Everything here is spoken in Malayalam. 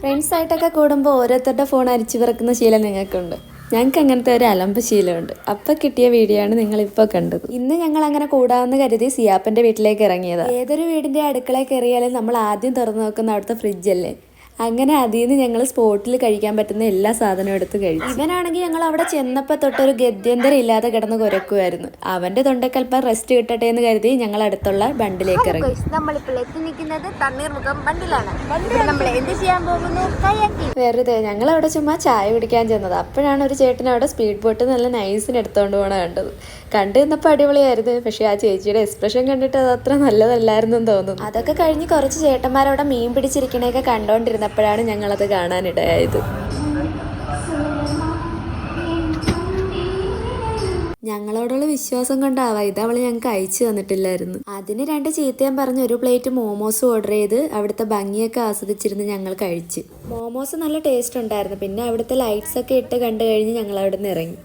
ഫ്രണ്ട്സായിട്ടൊക്കെ കൂടുമ്പോൾ ഓരോരുത്തരുടെ ഫോൺ അരിച്ചു പിറക്കുന്ന ശീലം നിങ്ങൾക്കുണ്ട്. ഞങ്ങൾക്ക് അങ്ങനത്തെ ഒരു അലമ്പ ശീലമുണ്ട്. അപ്പം കിട്ടിയ വീഡിയോ ആണ് നിങ്ങളിപ്പോൾ കണ്ടത്. ഇന്ന് ഞങ്ങൾ അങ്ങനെ കൂടാമെന്ന് കരുതി സിയാപ്പന്റെ വീട്ടിലേക്ക് ഇറങ്ങിയത്. ഏതൊരു വീടിന്റെ അടുക്കളയിൽ കയറിയാലും നമ്മൾ ആദ്യം തുറന്നു നോക്കുന്ന അവിടുത്തെ ഫ്രിഡ്ജല്ലേ അങ്ങനെ അതിൽ നിന്ന് ഞങ്ങൾ സ്പോട്ടിൽ കഴിക്കാൻ പറ്റുന്ന എല്ലാ സാധനവും എടുത്ത് കഴിച്ചു. ഇവനാണെങ്കിൽ ഞങ്ങൾ അവിടെ ചെന്നപ്പോൾ തൊട്ടൊരു ഗത്യന്തരം ഇല്ലാതെ കിടന്ന് കുരക്കുമായിരുന്നു അവന്റെ തൊണ്ടക്കൽപ്പം റെസ്റ്റ് കിട്ടട്ടെ എന്ന് കരുതി ഞങ്ങൾ അടുത്തുള്ള ബണ്ടിലേക്ക് ഇറങ്ങി. നമ്മളിപ്പോൾ എത്തി നിൽക്കുന്നത് തണ്ണീർമുഖം ബണ്ടിലാണ്. ഇവിടെ നമ്മൾ എന്ത് ചെയ്യാൻ പോകുന്നു? വെറുതെ ഞങ്ങൾ അവിടെ ചുമ്മാ ചായ കുടിക്കാൻ ചെന്നത്. അപ്പോഴാണ് ഒരു ചേട്ടൻ അവിടെ സ്പീഡ് ബോട്ട് നല്ല നൈസിന് എടുത്തുകൊണ്ട് പോണ കണ്ടത്. കണ്ടു നിന്നപ്പോൾ അടിപൊളിയായിരുന്നു. പക്ഷേ ആ ചേച്ചിയുടെ എക്സ്പ്രഷൻ കണ്ടിട്ട് അത് അത്ര നല്ലതല്ലായിരുന്നു എന്ന് തോന്നുന്നു. അതൊക്കെ കഴിഞ്ഞ് കുറച്ച് ചേട്ടന്മാരവിടെ മീൻ പിടിച്ചിരിക്കണേക്കെ കണ്ടോണ്ടിരുന്നപ്പോഴാണ് ഞങ്ങളത് കാണാനിടയായത്. ഞങ്ങളോടുള്ള വിശ്വാസം കൊണ്ടാവാ ഇത് അവൾ ഞങ്ങൾക്ക് അയച്ചു തന്നിട്ടില്ലായിരുന്നു. അതിന് രണ്ട് ചീത്തയും പറഞ്ഞ് ഒരു പ്ലേറ്റ് മോമോസ് ഓർഡർ ചെയ്ത് അവിടുത്തെ ഭംഗിയൊക്കെ ആസ്വദിച്ചിരുന്ന് ഞങ്ങൾ കഴിച്ച്. മോമോസ് നല്ല ടേസ്റ്റ് ഉണ്ടായിരുന്നു. പിന്നെ അവിടുത്തെ ലൈറ്റ്സ് ഒക്കെ ഇട്ട് കണ്ടു കഴിഞ്ഞ് ഞങ്ങൾ അവിടെ നിന്ന് ഇറങ്ങി.